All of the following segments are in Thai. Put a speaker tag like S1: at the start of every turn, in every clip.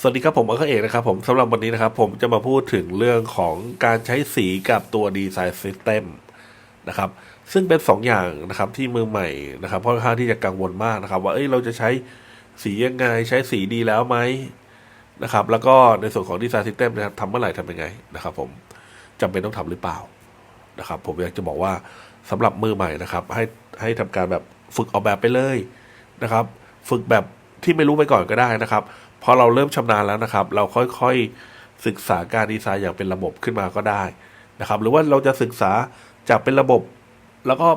S1: สวัสดีครับผมอัคเอกนะครับผมสำหรับวันนี้นะครับ ผมจะมาพูดถึงเรื่องของการใช้สีกับตัวดีไซน์ซิสเต็มนะครับ ซึ่งเป็น2ออย่างนะครับที่มือใหม่นะครับค่อนข้างที่จะกังวลมากนะครับ ว่าเอ้ยเราจะใช้สียังไงใช้สีดีแล้วไหมนะครับ แล้วก็ในส่วนของดีไซน์ซิสเต็มนะครับทำเมื่อไหร่ทำยังไงนะครับ ผมจำเป็นต้องทำหรือเปล่านะครับ ผมอยากจะบอกว่าสำหรับมือใหม่นะครับ ให้ให้ทำการแบบฝึกออกแบบไปเลยนะครับ ฝึกแบบที่ไม่รู้ไปก่อนก็ได้นะครับ พอเราเริ่มชำนาญแล้วนะครับ เราค่อยๆศึกษาการดีไซน์อย่างเป็นระบบขึ้นมาก็ได้นะครับ หรือว่าเราจะศึกษาจากเป็นระบบ แล้วก็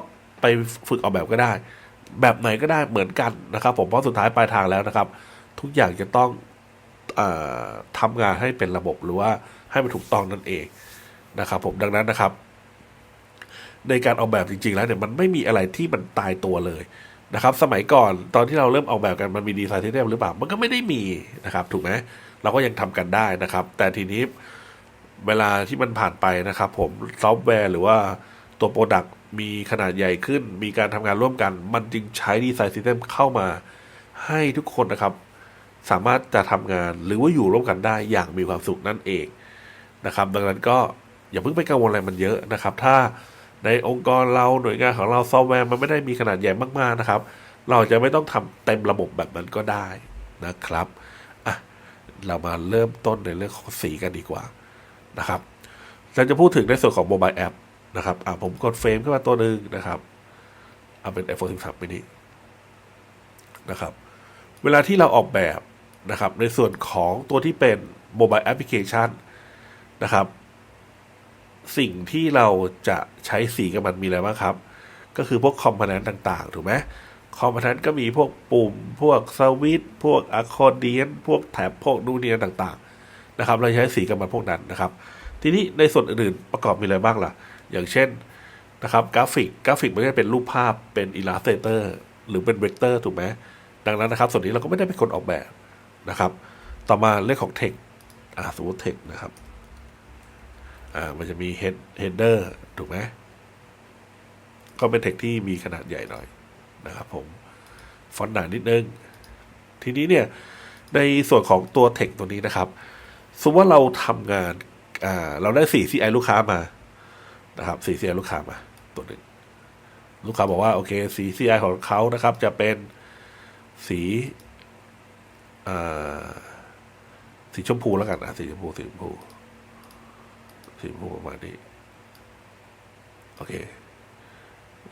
S1: ไปฝึกออกแบบก็ได้ แบบไหนก็ได้เหมือนกันนะครับ ผมเพราะสุดท้ายปลายทางแล้วนะครับ ทุกอย่างจะต้องออทำงานให้เป็นระบบหรือว่าให้มันถูกต้องนั่นเองนะครับ ผมดังนั้นนะครับ ในการออกแบบจริง ๆ แล้วเนี่ยมันไม่มีอะไรที่มันตายตัวเลย นะครับ สมัยก่อนตอนที่เราเริ่มออกแบบกันมันมีดีไซน์ที่เรียบหรือเปล่า มันก็ไม่ได้มีนะครับ ถูกไหมเราก็ยังทำกันได้นะครับ แต่ทีนี้เวลาที่มันผ่านไปนะครับ ผมซอฟต์แวร์หรือว่าตัวโปรดักต์มีขนาดใหญ่ขึ้น มีการทำงานร่วมกัน มันจึงใช้ดีไซน์ซิสเต็มเข้ามาให้ทุกคนนะครับ สามารถจะทำงานหรือว่าอยู่ร่วมกันได้อย่างมีความสุขนั่นเองนะครับ ดังนั้นก็อย่าเพิ่งไปกังวลอะไรมันเยอะนะครับ ถ้า ในองค์กรเราหน่วยงานของเราซอฟต์แวร์มันไม่ได้มีขนาดใหญ่มากๆนะครับ เราจะไม่ต้องทำเต็มระบบแบบนั้นก็ได้นะครับอะเรามาเริ่มต้นในเรื่องของสีกันดีกว่านะครับเราจะพูดถึงในส่วนของโมบายแอปนะครับอะผมกดเฟรมขึ้นมาตัวหนึ่งนะครับเอาเป็น iPhone 13 mini นะครับ เวลาที่เราออกแบบนะครับ ในส่วนของตัวที่เป็นโมบายแอปพลิเคชันนะครับ สิ่งที่เราจะใช้สีกับมันมีอะไรบ้างครับ ก็คือพวกคอมโพเนนต์ต่าง ๆ ถูกไหมคอมโพเนนต์ก็มีพวกปุ่ม พวกสวิตพวกอะคอร์เดียนพวกแถบพวกนูนเนียนต่างๆนะครับ เราใช้สีกับมันพวกนั้นนะครับ ทีนี้ในส่วนอื่นๆประกอบมีอะไรบ้างล่ะ อย่างเช่นนะครับกราฟิกกราฟิกมันก็จะเป็นรูปภาพเป็น Illustrator หรือเป็นเวกเตอร์ถูกไหมดังนั้นนะครับ ส่วนนี้เราก็ไม่ได้เป็นคนออกแบบนะครับ ต่อมาเรื่องของเทคอ่าสมมติเทคนะครับ อ่ามันจะมี head header ถูกไหมก็เป็นเทคที่มีขนาดใหญ่หน่อยนะครับผม ฟอนต์หนานิดนึง ทีนี้เนี่ย ในส่วนของตัวเทคตัวนี้นะครับสมมติว่าเราทำงานอ่าเราได้สี่ CI ลูกค้ามานะครับสี่ CI ลูกค้ามา ตัวหนึ่งลูกค้าบอกว่า โอเคสี CI ของเขานะครับ จะเป็นสีอ่าสีชมพูแล้วกันอะสีชมพูสีชมพู สีชมพูประมาณนี้ โอเค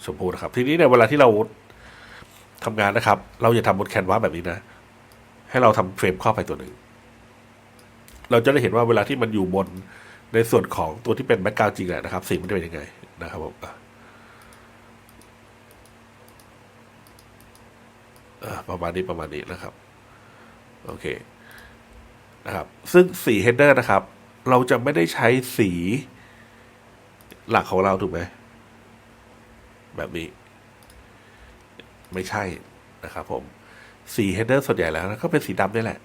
S1: ชมพูนะครับ ทีนี้เนี่ยเวลาที่เราทำงานนะครับ เราอย่าทำบนแคนวาสแบบนี้นะ ให้เราทำเฟรมครอบไปตัวหนึ่ง เราจะได้เห็นว่าเวลาที่มันอยู่บนในส่วนของตัวที่เป็นแบ็กกราวจริงอะนะครับ สีมันจะเป็นยังไงนะครับผมประมาณนี้ประมาณนี้นะครับ โอเค นะครับ ซึ่งสีเฮดเดอร์นะครับ เราจะไม่ได้ใช้สีหลักของเราถูกไหมแบบนี้ ไม่ใช่นะครับผม สีเฮดเดอร์ส่วนใหญ่แล้วก็เป็นสีดำนี่แหละ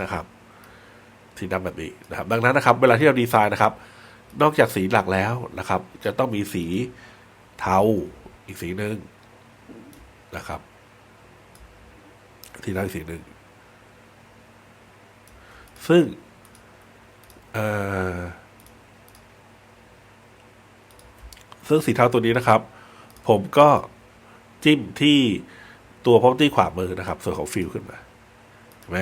S1: นะครับ สีดำแบบนี้นะครับ ดังนั้นนะครับ เวลาที่เราดีไซน์นะครับ นอกจากสีหลักแล้วนะครับ จะต้องมีสีเทาอีกสีหนึ่งนะครับ สีเทาอีกสีหนึ่งซึ่ง เออซึ่งสีเทาตัวนี้นะครับ ผมก็จิ้มที่ตัว property ขวามือนะครับ ส่วนของฟิลขึ้นมาเห็นไหม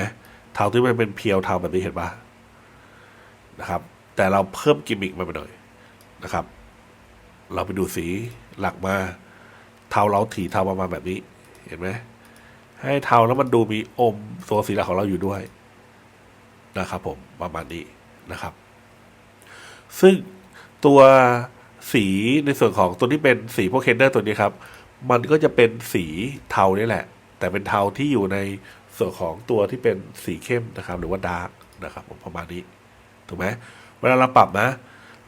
S1: เทาที่มันเป็นเพียวเทาแบบนี้เห็นปะนะครับ แต่เราเพิ่มกิมมิคมาไปหน่อยนะครับ เราไปดูสีหลักมาเทาเราถีเทาประมาณแบบนี้ เห็นไหมให้เทาแล้วมันดูมีอมตัวสีหลักของเราอยู่ด้วยนะครับผมประมาณนี้ นะครับ ซึ่งตัวสีในส่วนของตัวที่เป็นสีพวกเคนเดอร์ตัวนี้ครับ มันก็จะเป็นสีเทานี่แหละ แต่เป็นเทาที่อยู่ในส่วนของตัวที่เป็นสีเข้มนะครับ หรือว่าดาร์กนะครับผมประมาณนี้ถูกไหมเวลาเราปรับนะ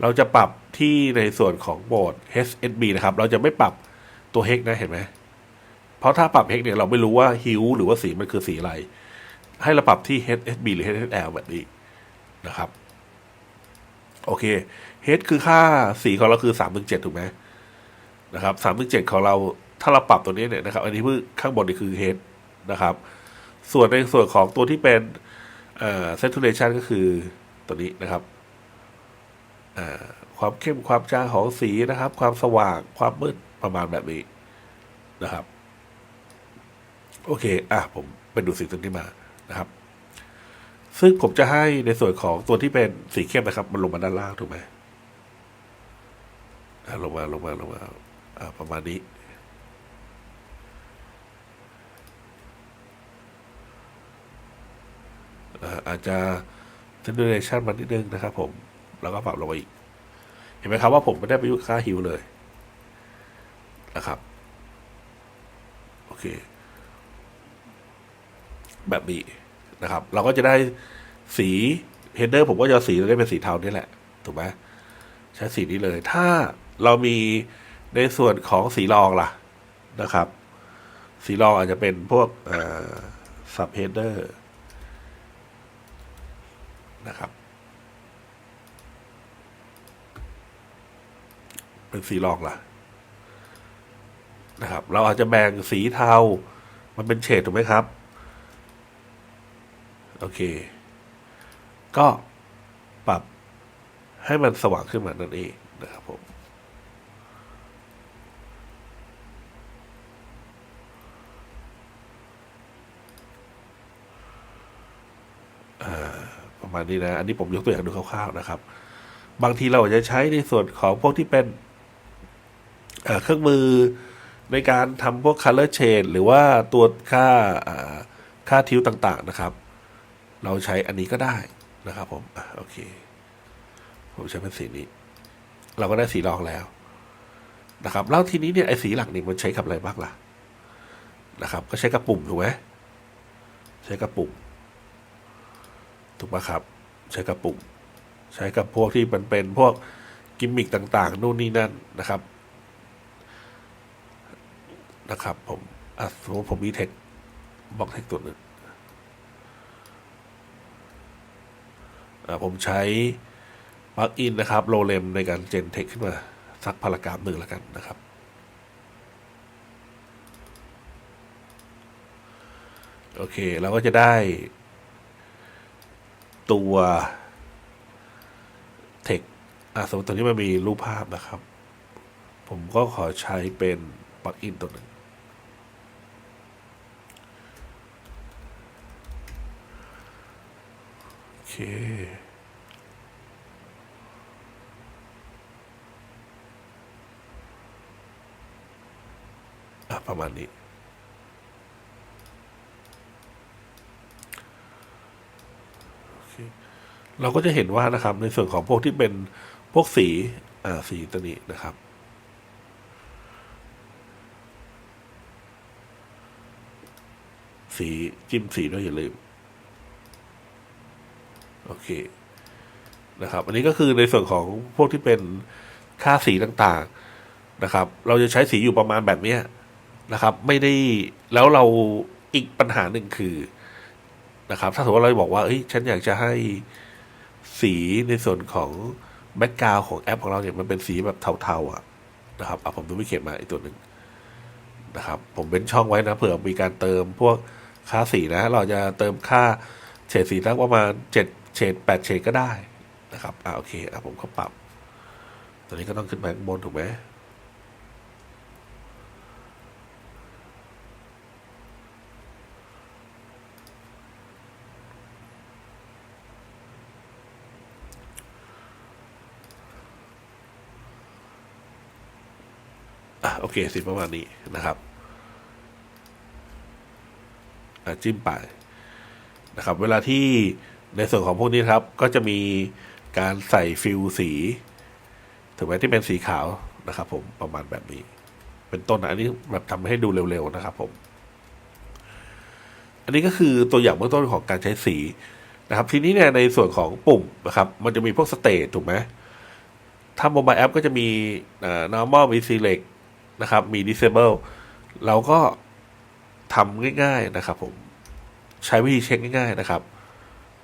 S1: เราจะปรับที่ในส่วนของโหมด HSB นะครับ เราจะไม่ปรับตัว hex นะเห็นไหมเพราะถ้าปรับ hex เนี่ยเราไม่รู้ว่า hue หรือว่าสีมันคือสีอะไร ให้เราปรับที่ HSB หรือ HSL แบบนี้นะครับ โอเค H คือค่าสีของเราคือสามถึงเจ็ดถูกไหมนะครับสามถึงเจ็ดของเราถ้าเราปรับตัวนี้เนี่ยนะครับ อันนี้เพิ่งข้างบนนี่คือ H นะครับ ส่วนในส่วนของตัวที่เป็นเอ่อ saturation ก็คือตัวนี้นะครับอ่าความเข้มความจางของสีนะครับ ความสว่างความมืดประมาณแบบนี้นะครับ โอเค อะผมไปดูสีตัวนี้มานะครับ ซึ่งผมจะให้ในส่วนของตัวที่เป็นสีเข้มนะครับ มันลงมาด้านล่างถูกไหมอะลงมาลงมาลงมาอ่าประมาณนี้อ่าอาจจะ saturation มันนิดนึงนะครับผม แล้วก็ปรับลงมาอีก เห็นไหมครับว่าผมไม่ได้ไปยุ่งค่าฮิวเลยนะครับ โอเค แบบนี้ นะครับ เราก็จะได้สีเฮดเดอร์ผมก็จะสีได้เป็นสีเทานี่แหละ ถูกไหมใช้สีนี้เลย ถ้าเรามีในส่วนของสีรองล่ะนะครับ สีรองอาจจะเป็นพวกซับเฮดเดอร์นะครับ เป็นสีรองล่ะนะครับ เราอาจจะแบ่งสีเทา มันเป็นเฉดถูกไหมครับ โอเค ก็ปรับให้มันสว่างขึ้นมานั่นเองนะครับผมประมาณนี้นะ อันนี้ผมยกตัวอย่างดูคร่าวๆนะครับ บางทีเราอาจจะใช้ในส่วนของพวกที่เป็นเครื่องมือในการทำพวก color change หรือว่าตัวค่าค่าทิวต่าง ๆ นะครับ เราใช้อันนี้ก็ได้นะครับผมอโอเค ผมใช้เป็นสีนี้ เราก็ได้สีรองแล้วนะครับ แล้วทีนี้เนี่ยไอ้สีหลักนี่มันใช้กับอะไรบ้างล่ะนะครับ ก็ใช้กับปุ่มถูกไหมใช้กับปุ่มถูกปะครับ ใช้กับปุ่ม ใช้กับพวกที่มันเป็นพวกกิมมิคต่าง ๆ นู่นนี่นั่นนะครับ นะครับ ผมอะสมมติผมมีเทคบล็อกเทคตัวหนึ่งอะ ผมใช้ปลั๊กอินนะครับโลเลมในการเจนเทคขึ้นมาสักพารากราฟหนึ่งแล้วกันนะครับ โอเคเราก็จะได้ตัวเทคอะสมมติตัวนี้มันมีรูปภาพนะครับ ผมก็ขอใช้เป็นปลั๊กอินตัวหนึ่งโอเค อะ ประ มาณนี้ เราก็จะเห็นว่านะครับ ในส่วนของพวกที่เป็นพวกสีอ่าสีตัวนี้นะครับสีจิ้มสีด้วยอย่าลืม โอเคนะครับ อันนี้ก็คือในส่วนของพวกที่เป็นค่าสีต่างๆนะครับ เราจะใช้สีอยู่ประมาณแบบเนี้ย นะครับ ไม่ได้แล้วเราอีกปัญหาหนึ่งคือนะครับ ถ้าสมมติว่าเราบอกว่าเอ้ยฉันอยากจะให้สีในส่วนของแบ็กกราวของแอปของเราเนี่ยมันเป็นสีแบบเทาๆอะนะครับอะผมดูไม่เขียนมาอีกตัวหนึ่งนะครับ ผมเป็นช่องไว้นะเผื่อมีการเติมพวกค่าสีนะ เราจะเติมค่าเฉดสีสักประมาณเจ็ดเฉดแปดเฉดก็ได้นะครับอ่าโอเคอะผมก็ปรับ ตอนนี้ก็ต้องขึ้นไปข้างบนถูกไหม เคสีประมาณนี้นะครับจิ้มไปนะครับ เวลาที่ในส่วนของพวกนี้ครับ ก็จะมีการใส่ฟิลสีถึงแม้ที่เป็นสีขาวนะครับ ผมประมาณแบบนี้ เป็นต้นนะอันนี้แบบทำให้ดูเร็วๆนะครับ ผม อันนี้ก็คือตัวอย่างเบื้องต้นของการใช้สีนะครับ ทีนี้เนี่ยในส่วนของปุ่มนะครับ มันจะมีพวกสเตจถูกไหมถ้าโมบายแอปก็จะมีอ่า normal มี select นะครับ มี disable เราก็ทำง่าย ๆนะครับ ผมใช้วิธีเช็คง่าย ๆ นะครับ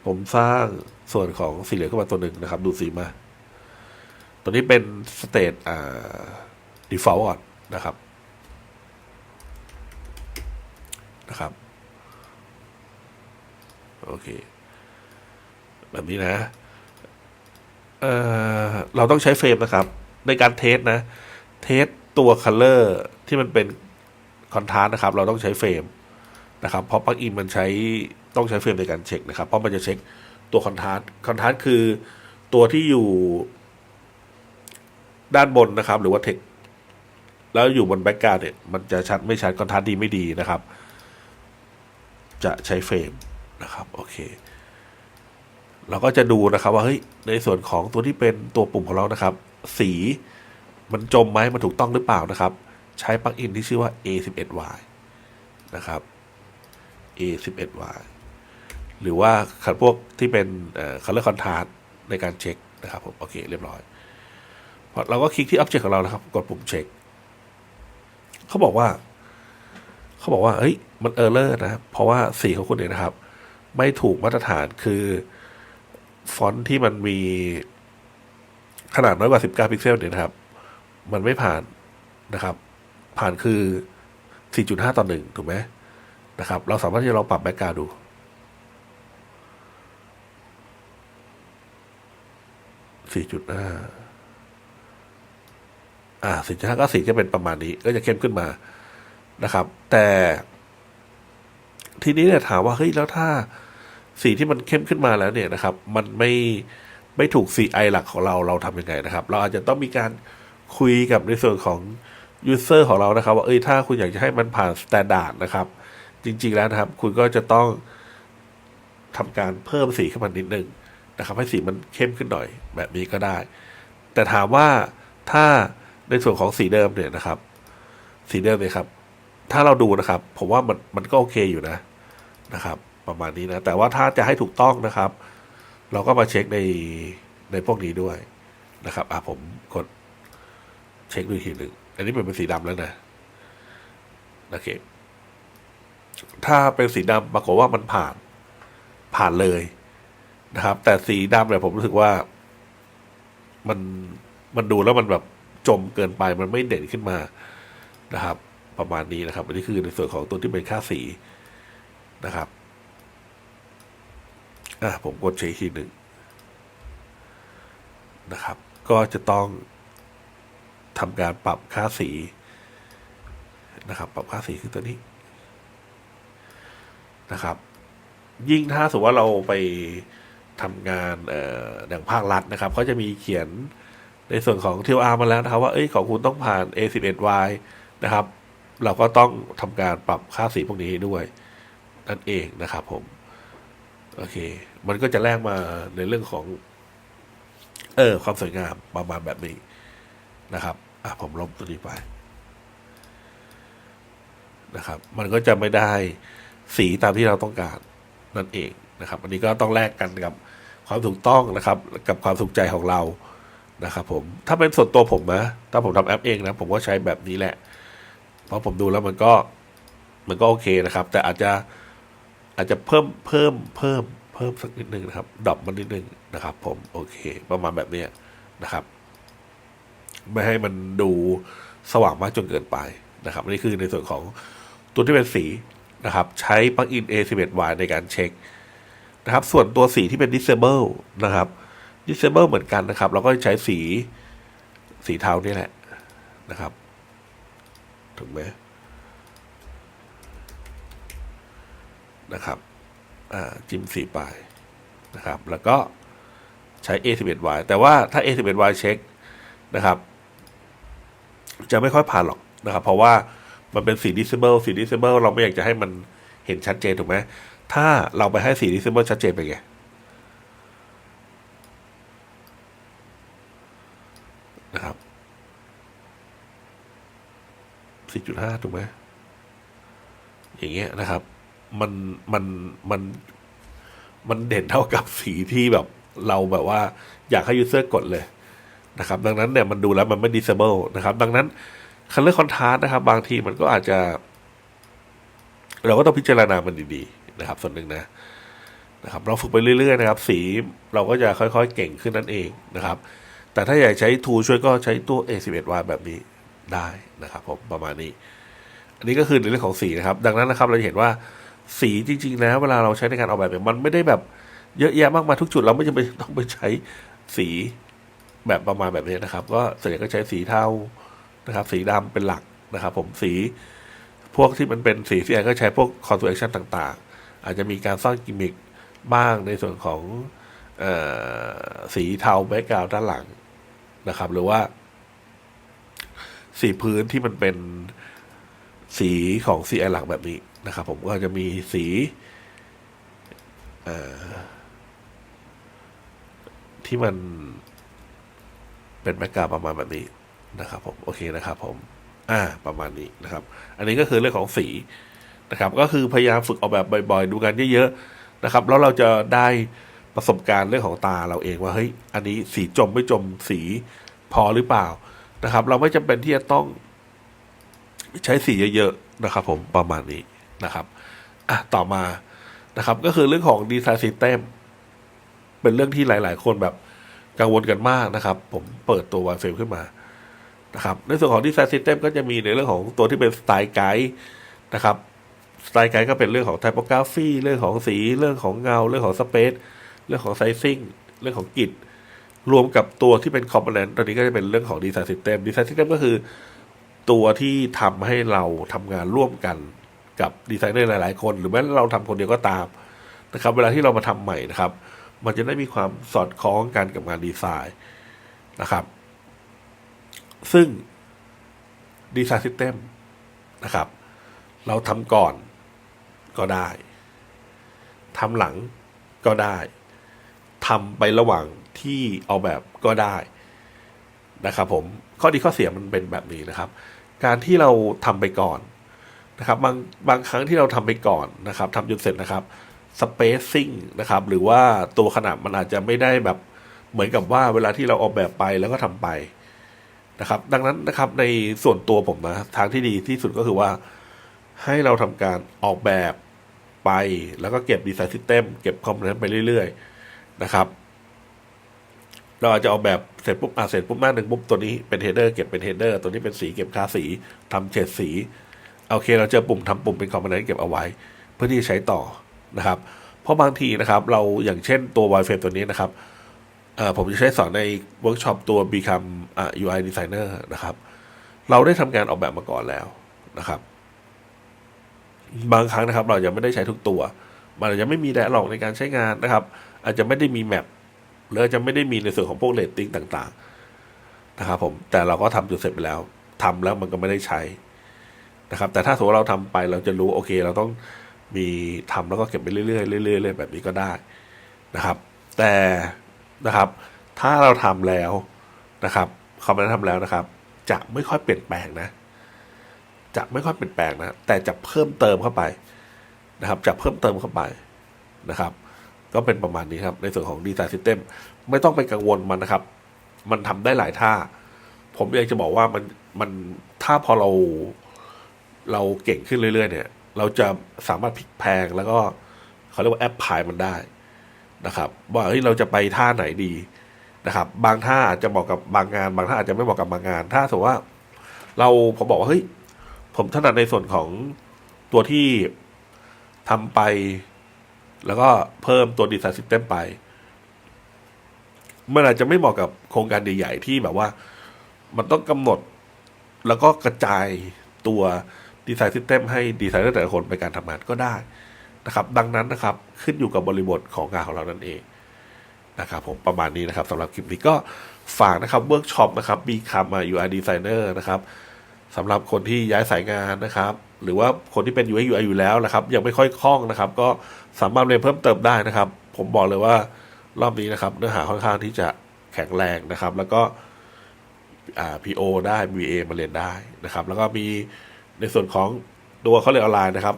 S1: ผมสร้างส่วนของสีเหลืองขึ้นมาตัวหนึ่งนะครับ ดูสีมา ตัวนี้เป็นสเตตอ่า default ก่อนนะครับนะครับ โอเค แบบนี้นะเออเราต้องใช้เฟรมนะครับ ในการเทสนะ เทส ตัวคัลเลอร์ที่มันเป็นคอนทราสต์นะครับ เราต้องใช้เฟรมนะครับ เพราะปลั๊กอินมันใช้ต้องใช้เฟรมในการเช็คนะครับ เพราะมันจะเช็คตัวคอนทราสต์คอนทราสต์คือตัวที่อยู่ด้านบนนะครับ หรือว่าเทคแล้วอยู่บนแบ็กกราวด์เนี่ยมันจะชัดไม่ชัดคอนทราสต์ดีไม่ดีนะครับ จะใช้เฟรมนะครับโอเคเราก็จะดูนะครับว่าเฮ้ยในส่วนของตัวที่เป็นตัวปุ่มของเรานะครับ สี มันจมไหมมันถูกต้องหรือเปล่านะครับ ใช้ปลั๊กอินที่ชื่อว่า A11Y นะครับ A11Y หรือว่าขันพวกที่เป็นเอ่อ color contrast ในการเช็คนะครับผมโอเคเรียบร้อยพอเราก็คลิกที่ object ของเรานะครับ กดปุ่มเช็คเขาบอกว่า เขาบอกว่าเฮ้ยมันเออร์เลอร์นะ เพราะว่าสีของคุณเนี่ยนะครับ ไม่ถูกมาตรฐานคือฟอนต์ที่มันมีขนาดน้อยกว่า 19 พิกเซลเนี่ยนะครับ มันไม่ผ่านนะครับ ผ่านคือ 4.5 ต่อ1ถูกไหมนะครับ เราสามารถที่จะลองปรับแบ็กกราวดู 4.5 อ่า 4.5 ก็สีจะเป็นประมาณนี้ ก็จะเข้มขึ้นมานะครับ แต่ทีนี้เนี่ยถามว่าเฮ้ยแล้วถ้าสีที่มันเข้มขึ้นมาแล้วเนี่ยนะครับ มันไม่ไม่ถูก CI หลักของเราเราทำยังไงนะครับ เราอาจจะต้องมีการ คุยกับในส่วนของ user ของเรานะครับ ว่าเอ้ยถ้าคุณอยากจะให้มันผ่าน standard นะครับ จริง ๆแล้วนะครับ คุณก็จะต้องทำการเพิ่มสีขึ้นมานิดนึงนะครับ ให้สีมันเข้มขึ้นหน่อยแบบนี้ก็ได้ แต่ถามว่าถ้าในส่วนของสีเดิมเนี่ยนะครับ สีเดิมเนี่ยครับ ถ้าเราดูนะครับ ผมว่ามันมันก็โอเคอยู่นะนะครับ ประมาณนี้นะ แต่ว่าถ้าจะให้ถูกต้องนะครับ เราก็มาเช็คในในพวกนี้ด้วยนะครับอะผมกด เช็คดูทีหนึ่ง อันนี้เป็นสีดำแล้วนะโอเค ถ้าเป็นสีดำปรากฏว่ามันผ่าน ผ่านเลยนะครับ แต่สีดำเนี่ยผมรู้สึกว่า มันมันดูแล้วมันแบบจมเกินไปมันไม่เด่นขึ้นมานะครับ ประมาณนี้นะครับ อันนี้คือในส่วนของตัวที่เป็นค่าสีนะครับอะผมกดเช็คทีหนึ่งนะครับ ก็จะต้อง ทำการปรับค่าสีนะครับ ปรับค่าสีคือตัวนี้นะครับ ยิ่งถ้าสมมติว่าเราไปทำงานเอ่ออย่างภาครัฐนะครับเขาจะมีเขียนในส่วนของ TLR มาแล้วนะครับ ว่าเอ้ยของคุณต้องผ่าน A11Y นะครับ เราก็ต้องทำการปรับค่าสีพวกนี้ด้วย นั่นเองนะครับผม โอเค มันก็จะแลกมาในเรื่องของ เออความสวยงามประมาณแบบนี้นะครับ อะผมลบตัวนี้ไปนะครับ มันก็จะไม่ได้สีตามที่เราต้องการนั่นเองนะครับอันนี้ก็ต้องแลกกันกับความถูกต้องนะครับ กับความถูกใจของเรานะครับ ผมถ้าเป็นส่วนตัวผมนะถ้าผมทำแอปเองนะผมก็ใช้แบบนี้แหละ เพราะผมดูแล้วมันก็มันก็โอเคนะครับ แต่อาจจะอาจจะเพิ่มเพิ่มเพิ่มเพิ่มสักนิดนึงนะครับดรอปมันนิดนึงนะครับ ผมโอเค ประมาณแบบนี้นะครับ ไม่ให้มันดูสว่างมากจนเกินไปนะครับนนี้คือในส่วนของตัวที่เป็นสีนะครับ ใช้ปลั๊กอิน A11Y ในการเช็คนะครับ ส่วนตัวสีที่เป็น disable นะครับ disable เหมือนกันนะครับ เราก็ใช้สีสีเทานี่แหละนะครับ ถูกไหมนะครับจิ้มสีไปนะครับ แล้วก็ใช้ A11Y แต่ว่าถ้า A11Y เช็คนะครับ จะไม่ค่อยผ่านหรอกนะครับ เพราะว่ามันเป็นสี disable สี disable เราไม่อยากจะให้มันเห็นชัดเจนถูกไหมถ้าเราไปให้สี disable ชัดเจนไปไงนะครับ4.5ถูกไหมอย่างเงี้ยนะครับ มันมันมันมันเด่นเท่ากับสีที่แบบ เราแบบว่า อยากให้ยูเซอร์กดเลย นะครับ ดังนั้นเนี่ยมันดูแล้วมันไม่ disable นะครับ ดังนั้น color contrast นะครับ บางทีมันก็อาจจะ เราก็ต้องพิจารณามันดีๆนะครับ ส่วนหนึ่งนะนะครับ เราฝึกไปเรื่อยๆนะครับ สีเราก็จะค่อยๆเก่งขึ้นนั่นเองนะครับ แต่ถ้าอยากใช้ทูช่วยก็ใช้ตัว A11Y แบบนี้ได้นะครับผมประมาณนี้ อันนี้ก็คือในเรื่องของสีนะครับ ดังนั้นนะครับเราเห็นว่าสีจริงๆแล้วเวลาเราใช้ในการออกแบบเนี่ยมันไม่ได้แบบเยอะแยะมากมายทุกจุดเราไม่จำเป็นต้องไปใช้สี แบบประมาณแบบนี้นะครับ ก็ส่วนใหญ่ก็ใช้สีเทานะครับ สีดำเป็นหลักนะครับ ผมสีพวกที่มันเป็นสีที่แอนก็ใช้พวกคอน t ู a อชั่นต่าง ๆ อาจจะมีการซ่อนกิมมิคบ้างในส่วนของออสีเทาแบ็กกราวด้านหลังนะครับ หรือว่า สีพื้นที่มันเป็นสีของสีแอหลังแบบนี้นะครับ ผมก็จะมีสีที่มัน เป็นแบ็กกราวประมาณแบบนี้นะครับผมโอเคนะครับผมอ่าประมาณนี้นะครับ อันนี้ก็คือเรื่องของสีนะครับ ก็คือพยายามฝึกออกแบบบ่อยๆ ดูกันเยอะๆนะครับ แล้วเราจะได้ประสบการณ์เรื่องของตาเราเองว่าเฮ้ยอันนี้สีจมไม่จมสีพอหรือเปล่านะครับ เราไม่จำเป็นที่จะต้องใช้สีเยอะๆนะครับ ผมประมาณนี้นะครับอะต่อมานะครับ ก็คือเรื่องของดีไซน์ซิสเต็มเป็นเรื่องที่หลาย ๆ คนแบบ กังวลกันมากนะครับ ผมเปิดตัววายเฟรมขึ้นมานะครับ ในส่วนของดีไซน์ซิสเต็มก็จะมีในเรื่องของตัวที่เป็นสไตล์ไกด์นะครับสไตล์ไกด์ก็เป็นเรื่องของไทโปกราฟีเรื่องของสี เรื่องของเงา เรื่องของสเปซเรื่องของไซซิ่งเรื่องของกิจรวมกับตัวที่เป็นคอมโพเนนต์ตอนนี้ก็จะเป็นเรื่องของดีไซน์ซิสเต็มดีไซน์ซิสเต็มก็คือ ตัวที่ทำให้เราทำงานร่วมกันกับดีไซเนอร์หลาย ๆ คน หรือแม้เราทำคนเดียวก็ตามนะครับ เวลาที่เรามาทำใหม่นะครับ มันจะได้มีความสอดคล้องกันกับงานดีไซน์นะครับ ซึ่งดีไซน์ซิสเต็มนะครับ เราทำก่อนก็ได้ทำหลังก็ได้ทำไประหว่างที่เอาแบบก็ได้นะครับ ผมข้อดีข้อเสียมันเป็นแบบนี้นะครับ การที่เราทำไปก่อนนะครับ บางบางครั้งที่เราทำไปก่อนนะครับทำจนเสร็จนะครับ spacing นะครับ หรือว่าตัวขนาดมันอาจจะไม่ได้แบบเหมือนกับว่าเวลาที่เราออกแบบไปแล้วก็ทำไปนะครับ ดังนั้นนะครับในส่วนตัวผมนะทางที่ดีที่สุดก็คือว่าให้เราทำการออกแบบไป แล้วก็เก็บดีไซน์ซิสเต็มเก็บคอมโพเนนต์ไปเรื่อย ๆ นะครับ เราอาจจะออกแบบเสร็จปุ๊บอะเสร็จปุ๊บหน้าหนึ่งปุ๊บตัวนี้เป็นเฮดเดอร์เก็บเป็นเฮดเดอร์ตัวนี้เป็นสีเก็บค่าสีทำเฉดสีโอเค เราเจอปุ่มทำปุ่มเป็นคอมโพเนนต์เก็บเอาไว้ เพื่อที่จะใช้ต่อ นะครับ เพราะบางทีนะครับ เราอย่างเช่นตัว w i f r a m e ตัวนี้นะครับผมจะใช้สอนในเวิร์กช็อปตัว Become อ่า UI Designer นะครับ เราได้ทำการออกแบบมาก่อนแล้วนะครับ บางครั้งนะครับ เรายังไม่ได้ใช้ทุกตัว มันอาจจะไม่มีแดร์ลอกในการใช้งานนะครับ อาจจะไม่ได้มีแมปหรืออาจจะไม่ได้มีในส่วนของพวกเรตติ้งต่าง ๆ นะครับ ผมแต่เราก็ทำจนเสร็จไปแล้วทำแล้วมันก็ไม่ได้ใช้นะครับ แต่ถ้าสมมติเราทำไปเราจะรู้โอเค เราต้อง มีทำแล้วก็เก็บไปเรื่อยๆเรื่อยๆเรื่อยๆแบบนี้ก็ได้นะครับ แต่นะครับถ้าเราทำแล้วนะครับเขาไม่ได้ทำแล้วนะครับ จะไม่ค่อยเปลี่ยนแปลงนะ จะไม่ค่อยเปลี่ยนแปลงนะแต่จะเพิ่มเติมเข้าไปนะครับจะเพิ่มเติมเข้าไปนะครับ ก็เป็นประมาณนี้ครับในส่วนของดีไซน์ซิสเต็มไม่ต้องไปกังวลมันนะครับ มันทำได้หลายท่า ผมอยากจะบอกว่ามันมันถ้าพอเราเราเก่งขึ้นเรื่อย ๆ เนี่ย เราจะสามารถพลิกแพงแล้วก็เขาเรียกว่าแอปพายมันได้นะครับ ว่าเฮ้ยเราจะไปท่าไหนดีนะครับ บางท่าอาจจะเหมาะกับบางงาน บางท่าอาจจะไม่เหมาะกับบางงาน ถ้าสมมติว่า เราผมบอกว่าเฮ้ยผมถนัดในส่วนของตัวที่ทำไป แล้วก็เพิ่มตัวดีไซน์ซิสเต็มไป มันอาจจะไม่เหมาะกับโครงการใหญ่ๆที่แบบว่า มันต้องกำหนดแล้วก็กระจายตัว ดีไซน์ซิสเต็มให้ดีไซเนอร์แต่ละคนไปการทำงานก็ได้นะครับ ดังนั้นนะครับขึ้นอยู่กับบริบทของงานของเรานั่นเองนะครับผมประมาณนี้นะครับสำหรับคลิปนี้ก็ฝากนะครับเวิร์กช็อปนะครับบีคัมมา UI designer นะครับสำหรับคนที่ย้ายสายงานนะครับ หรือว่าคนที่เป็น UI UI อยู่แล้วนะครับ ยังไม่ค่อยคล่องนะครับ ก็สามารถเรียนเพิ่มเติมได้นะครับ ผมบอกเลยว่ารอบนี้นะครับ เนื้อหาค่อนข้างที่จะแข็งแรงนะครับ แล้วก็อ่า PO ได้ BA มาเรียนได้นะครับ แล้วก็มี ในส่วนของตัวเขาเรียนออนไลน์นะครับ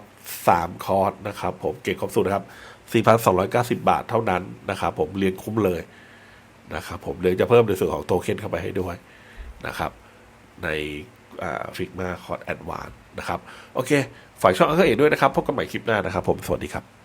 S1: สามคอร์สนะครับ ผมเก่งครบสูตรนะครับ4,290บาทเท่านั้นนะครับผมเรียนคุ้มเลยนะครับผมเลยจะเพิ่มในส่วนของโทเค็นเข้าไปให้ด้วยนะครับ ในฟิกมาคอร์ดแอดวานนะครับ โอเค ฝากช่องก็เอกด้วยนะครับ พบกันใหม่คลิปหน้านะครับผม สวัสดีครับ